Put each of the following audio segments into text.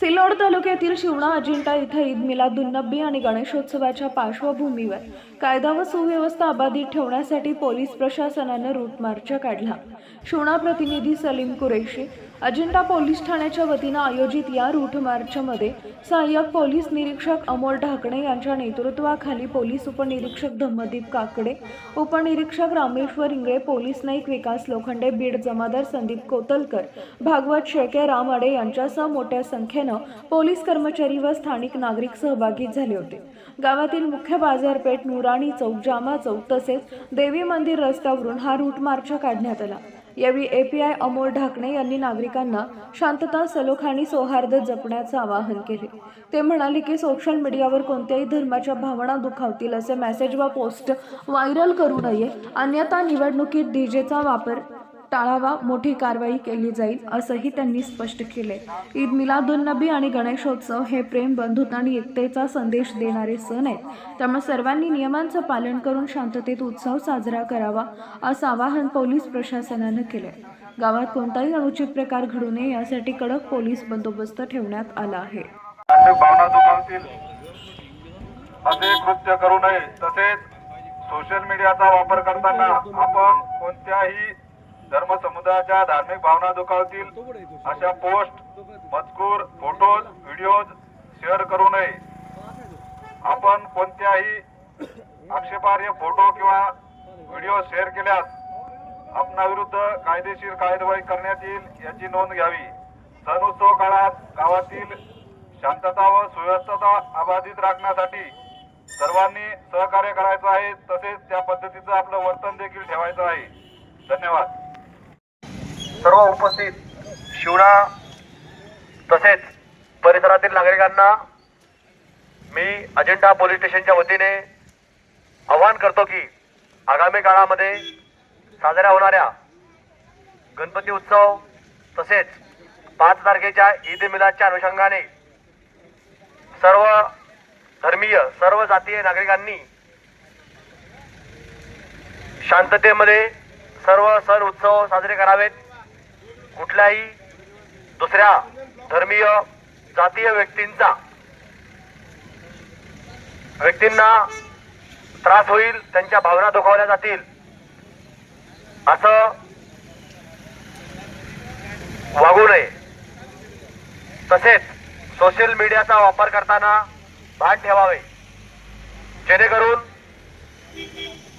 सिल्लोड तालुक्यातील शिवणा अजिंठा इथं ईद मिलादुन्नबी आणि गणेशोत्सवाच्या पार्श्वभूमीवर कायदा व सुव्यवस्था अबाधित ठेवण्यासाठी पोलीस प्रशासनानं रूट मार्च काढला. शिवणा प्रतिनिधी सलीम कुरेशी अजिंठा पोलीस ठाण्याच्या वतीनं आयोजित या रूट मार्चमध्ये सहाय्यक पोलीस निरीक्षक अमोल ढाकणे यांच्या नेतृत्वाखाली पोलीस उपनिरीक्षक धम्मदीप काकडे उपनिरीक्षक रामेश्वर इंगळे पोलीस नाईक विकास लोखंडे बीड जमादार संदीप कोतलकर भागवत शेळके राम अडे यांच्यासह मोठ्या संख्येनं पोलीस कर्मचारी व स्थानिक नागरिक सहभागी झाले होते. गावातील मुख्य बाजारपेठ नुराणी चौक जामा चौक तसेच देवी मंदिर रस्त्यावरून हा रूट मार्च काढण्यात आला. यावेळी एपीआय अमोल ढाकणे यांनी नागरिकांना शांतता सलोख आणि सौहार्द जपण्याचं आवाहन केले. ते म्हणाले की सोशल मीडियावर कोणत्याही धर्माच्या भावना दुखावतील असे मेसेज व पोस्ट व्हायरल करू नये. अन्यथा निवडणुकीत डीजेचा वापर टाळावा मोठी कारवाई केली जाईल असंही त्यांनी स्पष्ट केले ईद मिलादुन्नबी आणि गणेशोत्सव हे प्रेम बंधुता आणि एकतेचा संदेश देणारे सण आहेत. त्यामुळे सर्वांनी नियमांचं पालन करून शांततेत उत्सव साजरा करावा असं आवाहन पोलीस प्रशासनानं केले गावात कोणताही अनुचित प्रकार घडू नये यासाठी कडक पोलीस बंदोबस्त ठेवण्यात आला आहे. असे कृत्य करू नये. तसेच सोशल मीडियाचा वापर करताना आपण कोणत्याही धर्म समुदायाच्या धार्मिक भावना दुखावतील. अशा पोस्ट मजकूर फोटोज व्हिडिओज शेअर करू नये. आपण कोणत्याही आक्षेपार्ह फोटो किंवा व्हिडिओ शेअर केल्यास आपणाविरुद्ध कायदेशीर कार्यवाही करण्यात येईल याची नोंद घ्यावी. सण उत्सव काळात गावातील शांतता व सुव्यवस्थता अबाधित राखण्यासाठी सर्वांनी सहकार्य करायचं आहे तसेच त्या पद्धतीचं आपलं वर्तन देखील ठेवायचं आहे. धन्यवाद. सर्व उपस्थित शिवणा तसेच परिसरातील नागरिकांना मी अजिंठा पोलीस स्टेशनच्या वतीने आवाहन करतो की आगामी काळामध्ये साजऱ्या होणाऱ्या गणपती उत्सव तसेच पाच तारखेच्या ईद मिलादच्या अनुषंगाने सर्व धर्मीय सर्व जातीय नागरिकांनी शांततेमध्ये सर्व सण उत्सव साजरे करावेत. कुठल्याही दुसऱ्या धर्मीय जातीय व्यक्तींचा व्यक्तींना त्रास होईल त्यांच्या भावना दुखावल्या जातील असं वागू नये. तसेच सोशल मीडियाचा वापर करताना भान ठेवावे. जेणेकरून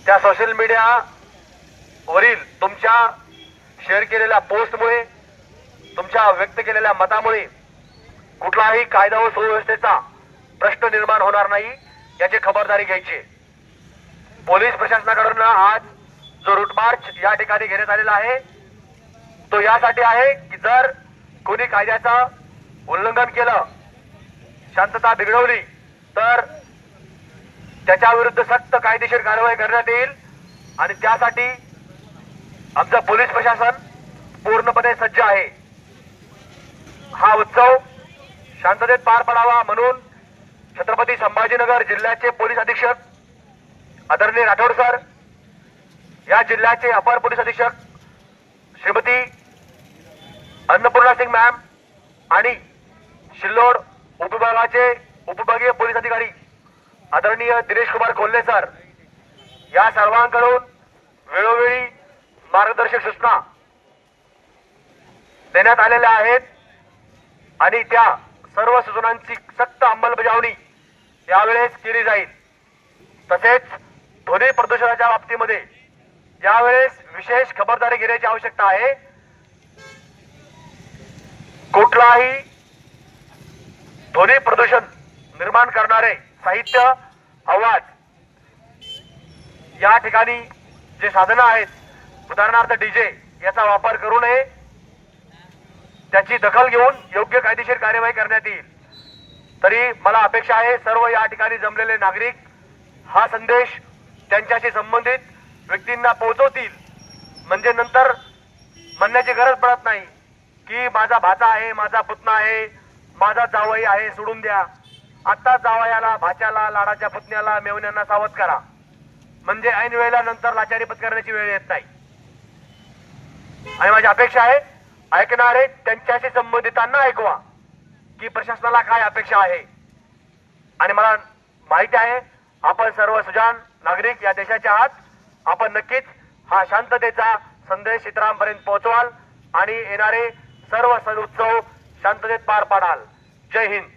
त्या सोशल मीडियावरील तुमच्या शेअर केलेल्या पोस्टमुळे तुमच्या व्यक्त केलेल्या मतामुळे कुठलाही कायदा व सुव्यवस्थेचा प्रश्न निर्माण होणार नाही याची खबरदारी घ्यायची. पोलीस प्रशासनाकडून आज जो रूट मार्च या ठिकाणी घेण्यात आलेला आहे तो यासाठी आहे की जर कोणी कायद्याचं उल्लंघन केलं शांतता बिघडवली तर त्याच्याविरुद्ध सक्त कायदेशीर कारवाई करण्यात येईल आणि त्यासाठी आमचं पोलीस प्रशासन पूर्णपणे सज्ज आहे. हा उत्सव शांततेत पार पडावा म्हणून छत्रपती संभाजीनगर जिल्ह्याचे पोलीस अधीक्षक आदरणीय राठोड सर या जिल्ह्याचे अपर पोलीस अधीक्षक श्रीमती अन्नपूर्णा सिंग मॅम आणि शिल्लोड उपविभागाचे उपविभागीय पोलीस अधिकारी आदरणीय दिनेश कुमार कोल्हे सर या सर्वांकडून वेळोवेळी मार्गदर्शक सूचना देण्यात आलेल्या आहेत. आणि त्या सर्व सूचनांची सक्त अंमलबजावणी यावेळेस केली जाईल. तसेच ध्वनी प्रदूषणाच्या बाबतीमध्ये यावेळेस विशेष खबरदारी घेण्याची आवश्यकता आहे. कुठलाही ध्वनी प्रदूषण निर्माण करणारे साहित्य आवाज या ठिकाणी जे साधनं आहेत उदाहरणार्थ डीजे याचा वापर करू नये. त्याची दखल घेऊन योग्य कायदेशीर कार्यवाही करण्यात येईल. तरी मला अपेक्षा आहे सर्व या ठिकाणी जमलेले नागरिक हा संदेश त्यांच्याशी संबंधित व्यक्तींना पोहोचवतील. म्हणजे नंतर म्हणण्याची गरज पडत नाही की माझा भाचा आहे माझा पुतणा आहे माझा जावई आहे सोडून द्या. आत्ता जावयाला भाच्याला लाडाच्या पुतण्याला मेवण्यांना सावध करा. म्हणजे ऐन वेळेला नंतर लाचारी पत्करण्याची वेळ येत नाही. आणि माझी अपेक्षा आहे ऐकणारे त्यांच्याशी संबंधितांना ऐकवा की प्रशासनाला काय अपेक्षा आहे. आणि मला माहिती आहे आपण सर्व सुजान नागरिक या देशाच्या आहात. आपण नक्कीच हा शांततेचा संदेश इतरांपर्यंत पोहोचवाल आणि येणारे सर्व सण उत्सव शांततेत पार पाडाल. जय हिंद.